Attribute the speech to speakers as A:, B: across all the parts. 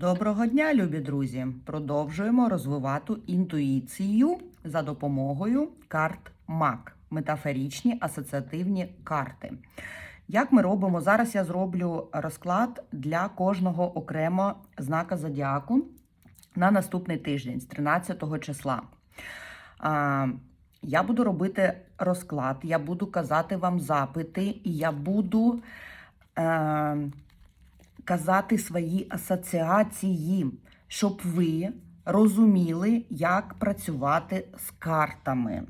A: Доброго дня, любі друзі! Продовжуємо розвивати інтуїцію за допомогою карт МАК метафорічні асоціативні карти. Як ми робимо? Зараз я зроблю розклад для кожного окремо знака зодіаку на наступний тиждень з 13 числа. Я буду робити розклад, я буду казати вам запити, і я буду е, казати свої асоціації, щоб ви розуміли, як працювати з картами.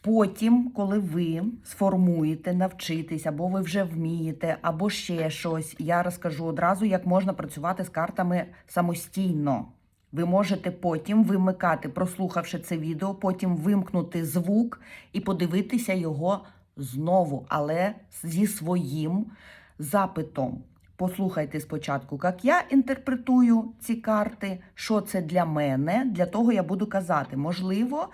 A: Потім, коли ви сформуєте, навчитесь, або ви вже вмієте, або ще щось, я розкажу одразу, як можна працювати з картами самостійно. Ви можете потім вимикати, прослухавши це відео, потім вимкнути звук і подивитися його знову, але зі своїм запитом. Послухайте спочатку, як я інтерпретую ці карти, що це для мене. Для того я буду казати. Можливо,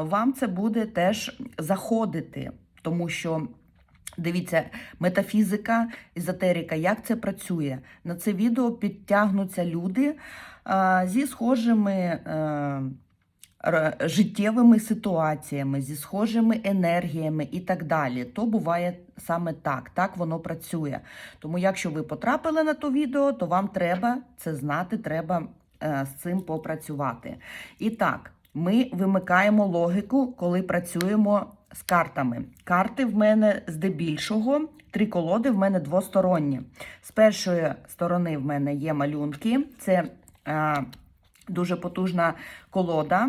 A: вам це буде теж заходити, тому що. Дивіться, метафізика, езотерика, як це працює. На це відео підтягнуться люди а, зі схожими е, життєвими ситуаціями, зі схожими енергіями і так далі. То буває саме так. Так воно працює. Тому, якщо ви потрапили на то відео, то вам треба це знати, треба е, з цим попрацювати. І так, ми вимикаємо логіку, коли працюємо з картами. Карти в мене здебільшого, три колоди в мене двосторонні. З першої сторони в мене є малюнки. Це е, дуже потужна колода.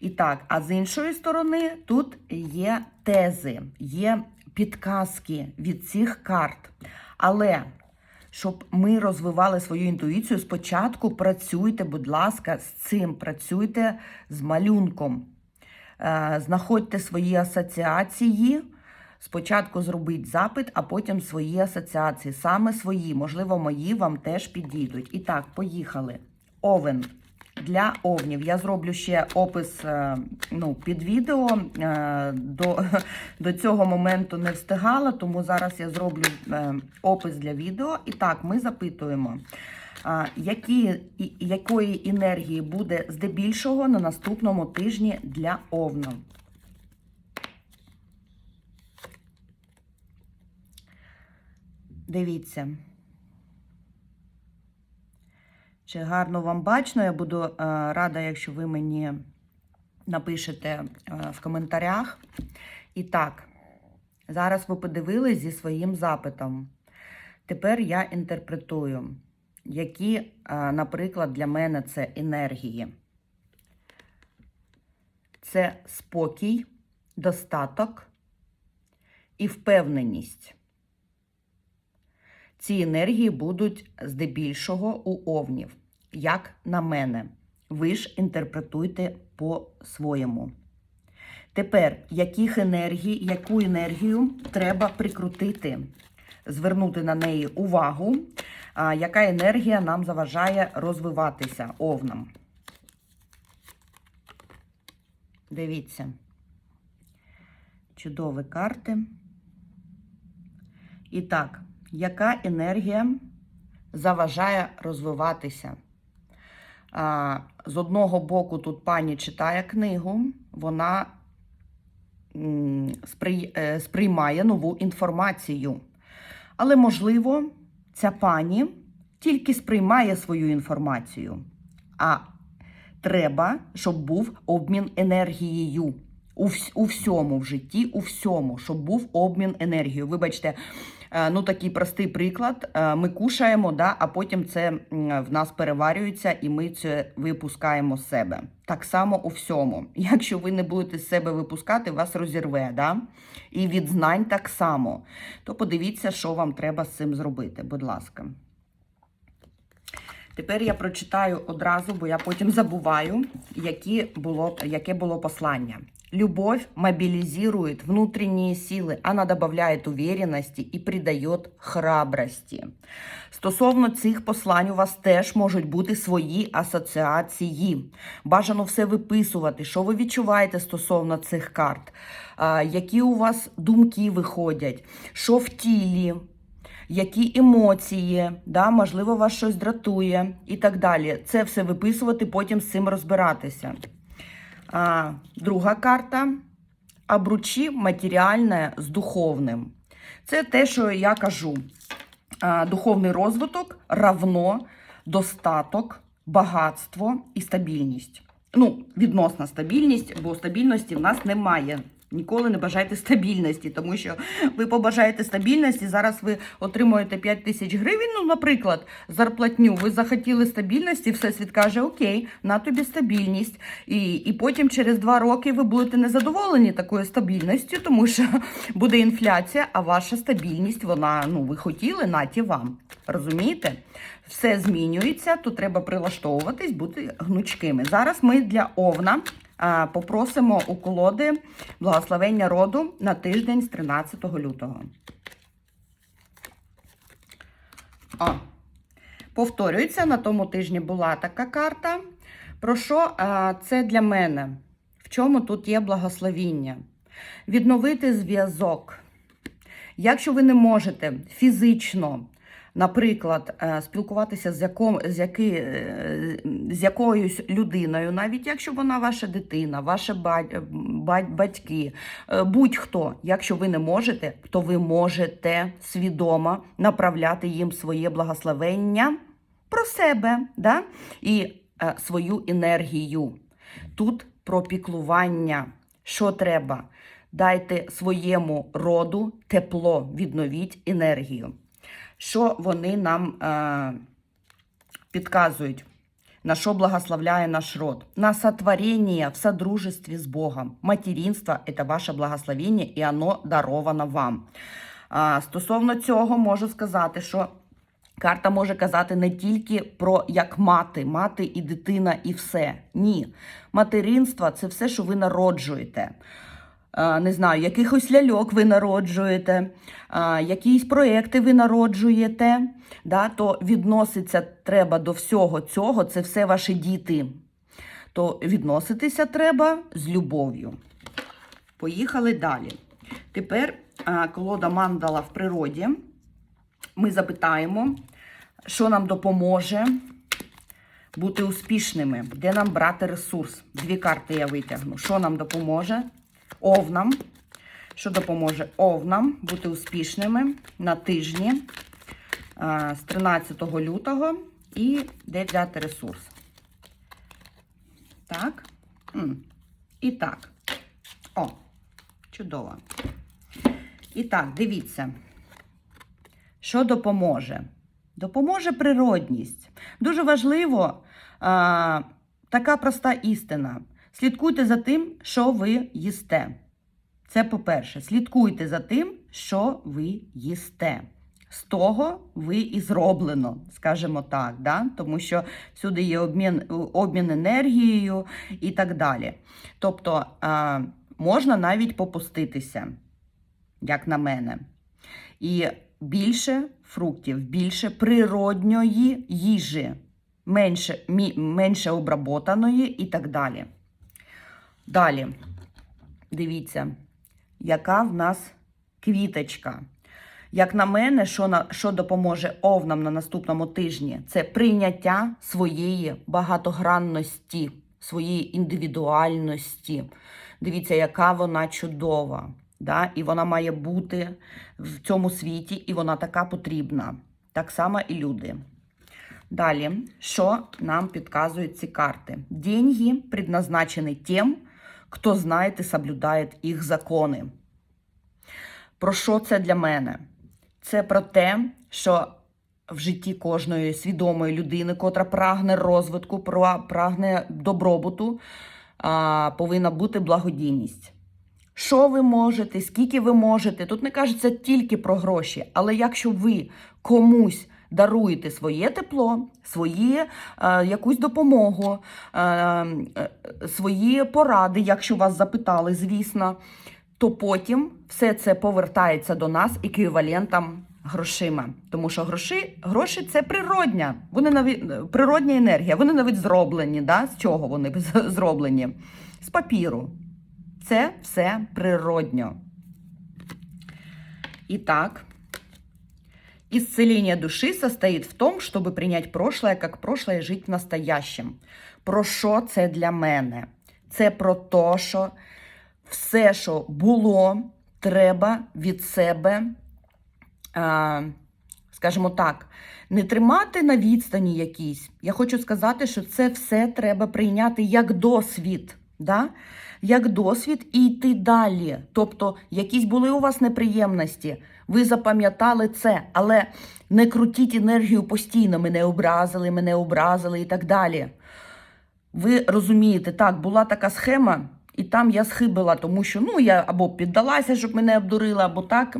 A: І так, а з іншої сторони тут є тези, є підказки від цих карт. Але щоб ми розвивали свою інтуїцію, спочатку працюйте, будь ласка, з цим, працюйте з малюнком. Е, Знаходьте свої асоціації. Спочатку зробіть запит, а потім свої асоціації. Саме свої, можливо, мої вам теж підійдуть. І так, поїхали. Овен. Для овнів я зроблю ще опис е, ну, під відео. Е, До, до цього моменту не встигала, тому зараз я зроблю е, опис для відео. І так, ми запитуємо, які, якої енергії буде здебільшого на наступному тижні для овна. Дивіться. Чи гарно вам бачно? Я буду е, рада, якщо ви мені напишете е, в коментарях. І так, зараз ви подивились зі своїм запитом. Тепер я інтерпретую, які, е, наприклад, для мене це енергії. Це спокій, достаток і впевненість. Ці енергії будуть здебільшого у овнів, як на мене. Ви ж інтерпретуйте по-своєму. Тепер, яких енергій, яку енергію треба прикрутити, звернути на неї увагу, яка енергія нам заважає розвиватися овнам. Дивіться. Чудові карти. І так, яка енергія заважає розвиватися? З одного боку, тут пані читає книгу, вона е, сприймає нову інформацію. Але, можливо, ця пані тільки сприймає свою інформацію, а треба, щоб був обмін енергією. У, всьому в житті, у всьому, щоб був обмін енергією. Вибачте, ну такий простий приклад. Е, Ми кушаємо, да, а потім це в нас переварюється і ми це випускаємо з себе. Так само у всьому. Якщо ви не будете з себе випускати, вас розірве. Да? І від знань так само. То подивіться, що вам треба з цим зробити, будь ласка. Тепер я прочитаю одразу, бо я потім забуваю, які було, яке було послання. Любовь мобилизирует внутренние силы, она добавляет уверенности і придает храбрості. Стосовно цих послань у вас теж можуть бути свої асоціації. Бажано все виписувати, що ви відчуваєте стосовно цих карт, які у вас думки виходять, що в тілі, які емоції, да, можливо, вас щось дратує і так далі. Це все виписувати, потім з цим розбиратися. А, друга карта обручи матеріальне з духовним. Це те, що я кажу. А, Духовний розвиток равно достаток, багатство і стабільність. Ну, відносна стабільність, бо стабільності в нас немає. Ніколи не бажайте стабільності, тому що ви побажаєте стабільності. Зараз ви отримуєте 5 тисяч гривень. Ну, наприклад, зарплатню. Ви захотіли стабільності, всесвіт каже: Окей, на тобі стабільність. І, і потім через два роки ви будете незадоволені такою стабільністю, тому що буде інфляція, а ваша стабільність, вона ну ви хотіли, наті вам. Розумієте? Все змінюється, то треба прилаштовуватись, бути гнучкими. Зараз ми для Овна попросимо у колоди благословення роду на тиждень з 13 лютого. О, повторюється, на тому тижні була така карта. Про що це для мене? В чому тут є благословіння? Відновити зв'язок. Якщо ви не можете фізично, наприклад, е, спілкуватися з, яком, з, яки, е, з якоюсь людиною, навіть якщо вона ваша дитина, ваші бать, батьки, е, будь-хто, якщо ви не можете, то ви можете свідомо направляти їм своє благословення про себе да? і е, свою енергію. Тут про піклування. Що треба? Дайте своєму роду тепло, відновіть енергію. Що вони нам е, підказують? На що благословляє наш род? На сотворение в содружестві з Богом. Материнство – це ваше благословення, і воно даровано вам. Стосовно цього можу сказати, що Карта може казати не тільки про як мати, мати і дитина, і все. Ні. Материнство це все, що ви народжуєте. Не знаю, якихось ляльок ви народжуєте, якісь проекти ви народжуєте, да, то відноситься треба до всього цього, це все ваші діти. То відноситися треба з любов'ю. Поїхали далі. Тепер колода мандала в природі ми запитаємо, що нам допоможе бути успішними, де нам брати ресурс. Дві карти я витягну. Що нам допоможе? Овнам. Що допоможе овнам бути успішними на тижні з 13 лютого і де взяти ресурс. Так. І так. О, чудово. І так, дивіться. Що допоможе? Допоможе природність. Дуже важливо а, така проста істина. Слідкуйте за тим, що ви їсте. Це по-перше, слідкуйте за тим, що ви їсте. З того ви і зроблено, скажімо так, да? тому що всюди є обмін, обмін енергією і так далі. Тобто а, можна навіть попуститися, як на мене. І більше фруктів, більше природньої їжі, менше, менше обработаної і так далі. Далі, дивіться, яка в нас квіточка. Як на мене, що, на, що допоможе овнам на наступному тижні, це прийняття своєї багатогранності, своєї індивідуальності. Дивіться, яка вона чудова. Да? І вона має бути в цьому світі, і вона така потрібна. Так само і люди. Далі, що нам підказують ці карти? Деньги предназначені тим, хто знає і соблюдає їх закони. Про що це для мене? Це про те, що в житті кожної свідомої людини, котра прагне розвитку, прагне добробуту, повинна бути благодійність. Що ви можете, скільки ви можете. Тут не кажеться тільки про гроші, але якщо ви комусь даруєте своє тепло, свої, е, якусь допомогу, е, е, свої поради, якщо вас запитали, звісно, то потім все це повертається до нас еквівалентом грошима. Тому що гроші гроші це природня, вони навіть природня енергія, вони навіть зроблені. Да? З чого вони зроблені? З папіру. Це все природньо. І так, Исцеление души состоит в том, чтобы принять прошлое как прошлое і жити в настоящем. Про що це для мене? Це про те, що все, що було, треба від себе, скажімо так, не тримати на відстані якійсь. Я хочу сказати, що це все треба прийняти як досвід. Да? Як досвід і йти далі. Тобто, якісь були у вас неприємності, ви запам'ятали це, але не крутіть енергію постійно. Мене образили, мене образили і так далі. Ви розумієте, так, була така схема, і там я схибила, тому що ну, я або піддалася, щоб мене обдурили, або так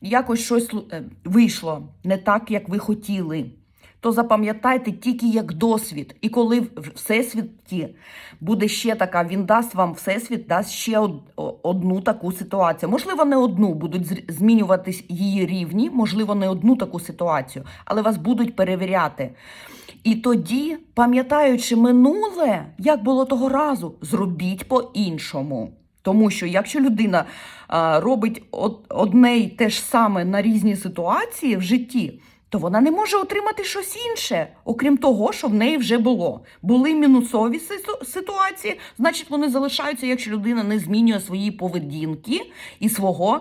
A: якось щось е, вийшло не так, як ви хотіли. То запам'ятайте тільки як досвід. І коли в всесвіті буде ще така, він дасть вам всесвіт, дасть ще одну таку ситуацію. Можливо, не одну будуть змінюватись її рівні, можливо, не одну таку ситуацію, але вас будуть перевіряти. І тоді, пам'ятаючи минуле, як було того разу, зробіть по-іншому. Тому що якщо людина робить одне й те ж саме на різні ситуації в житті, то вона не може отримати щось інше, окрім того, що в неї вже було. Були мінусові ситуації, значить вони залишаються, якщо людина не змінює свої поведінки і свого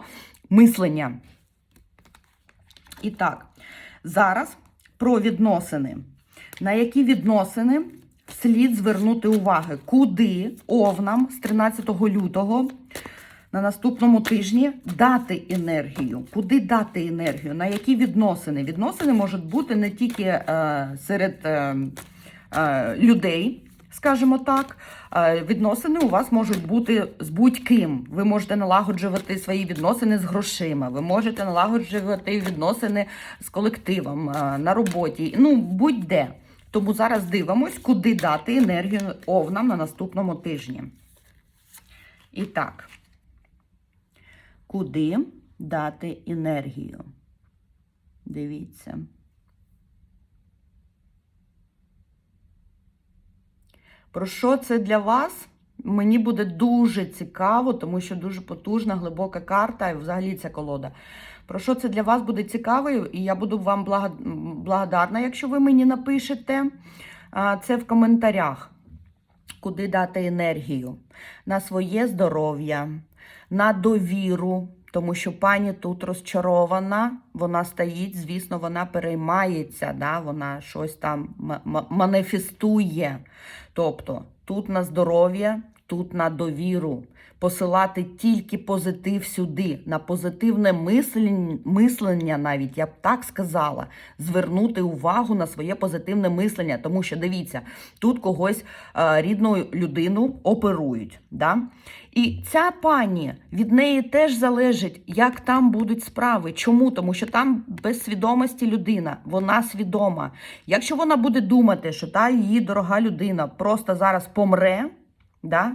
A: мислення. І так, зараз про відносини. На які відносини слід звернути уваги? Куди овнам з 13 лютого на наступному тижні дати енергію? Куди дати енергію? На які відносини? Відносини можуть бути не тільки е, серед е, е, людей. Скажімо так, Е, відносини у вас можуть бути з будь-ким. Ви можете налагоджувати свої відносини з грошима, ви можете налагоджувати відносини з колективом е, на роботі. Ну, будь-де. Тому зараз дивимось, куди дати енергію овнам на наступному тижні. І так, куди дати енергію? Дивіться. Про що це для вас? Мені буде дуже цікаво, тому що дуже потужна, глибока карта, і взагалі ця колода. Про що це для вас буде цікаво, і я буду вам благодарна, якщо ви мені напишете це в коментарях. Куди дати енергію? На своє здоров'я, на довіру, тому що пані тут розчарована, вона стоїть, звісно, вона переймається, да? вона щось там маніфестує. Тобто тут на здоров'я, тут на довіру. Посилати тільки позитив сюди, на позитивне мислення, навіть я б так сказала, звернути увагу на своє позитивне мислення. Тому що дивіться, тут когось е, рідну людину оперують. Да? І ця пані від неї теж залежить, як там будуть справи. Чому? Тому що там без свідомості людина, вона свідома. Якщо вона буде думати, що та її дорога людина просто зараз помре, да,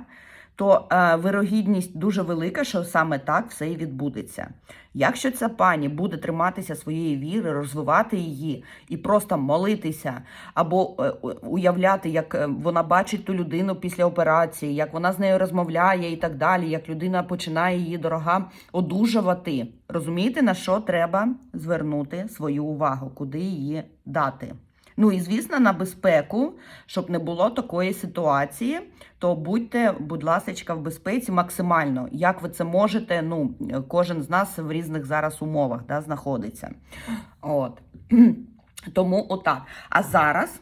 A: то е, вирогідність дуже велика, що саме так все і відбудеться. Якщо ця пані буде триматися своєї віри, розвивати її і просто молитися, або е, уявляти, як е, вона бачить ту людину після операції, як вона з нею розмовляє і так далі, як людина починає її дорога одужувати. Розумієте, на що треба звернути свою увагу, куди її дати? Ну і звісно, на безпеку, щоб не було такої ситуації, то будьте, будь ласка, в безпеці максимально. Як ви це можете? Ну, кожен з нас в різних зараз умовах да, знаходиться. От. Тому отак. А зараз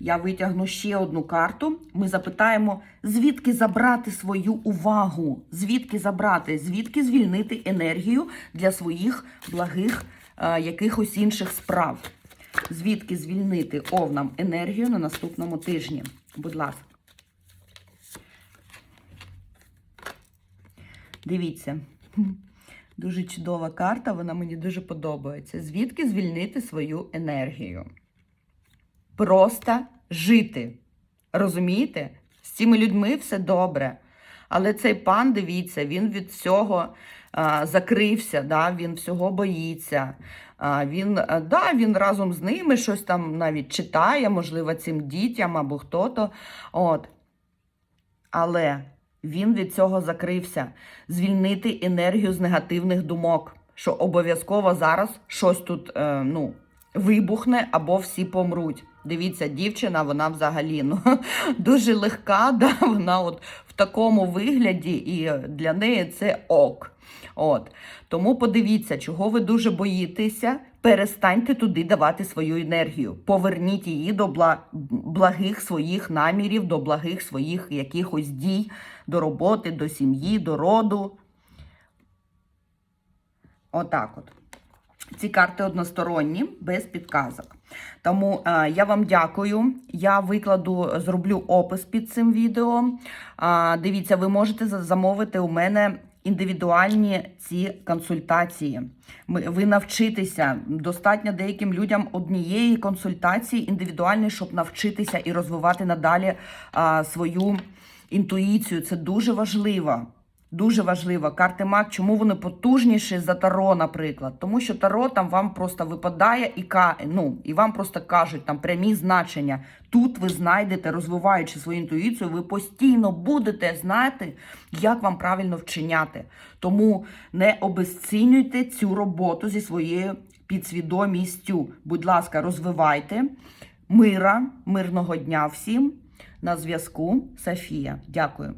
A: я витягну ще одну карту. Ми запитаємо, звідки забрати свою увагу, звідки забрати, звідки звільнити енергію для своїх благих е, якихось інших справ. Звідки звільнити овнам енергію на наступному тижні? Будь ласка. Дивіться. Дуже чудова карта, вона мені дуже подобається. Звідки звільнити свою енергію? Просто жити. Розумієте? З цими людьми все добре. Але цей пан, дивіться, він від всього закрився, да? він всього боїться. Він, да, він разом з ними щось там навіть читає, можливо, цим дітям або хто-то. От. Але він від цього закрився. Звільнити енергію з негативних думок. що обов'язково зараз щось тут е, ну, вибухне або всі помруть. Дивіться, дівчина, вона взагалі ну, дуже легка, да? вона от в такому вигляді, і для неї це ок. От. Тому подивіться, чого ви дуже боїтеся. Перестаньте туди давати свою енергію. Поверніть її до благих своїх намірів, до благих своїх якихось дій, до роботи, до сім'ї, до роду. Отак от. Ці карти односторонні, без підказок. Тому е, я вам дякую. Я викладу, зроблю опис під цим відео. А, дивіться, ви можете замовити у мене індивідуальні ці консультації. Ми, ви навчитеся. Достатньо деяким людям однієї консультації індивідуальної, щоб навчитися і розвивати надалі а, свою інтуїцію. Це дуже важливо. Дуже важливо. Карти Мак, чому вони потужніші за Таро, наприклад? Тому що Таро там вам просто випадає і ну, і вам просто кажуть там прямі значення. Тут ви знайдете, розвиваючи свою інтуїцію, ви постійно будете знати, як вам правильно вчиняти. Тому не обесцінюйте цю роботу зі своєю підсвідомістю. Будь ласка, розвивайте мира, мирного дня всім. На зв'язку Софія. Дякую.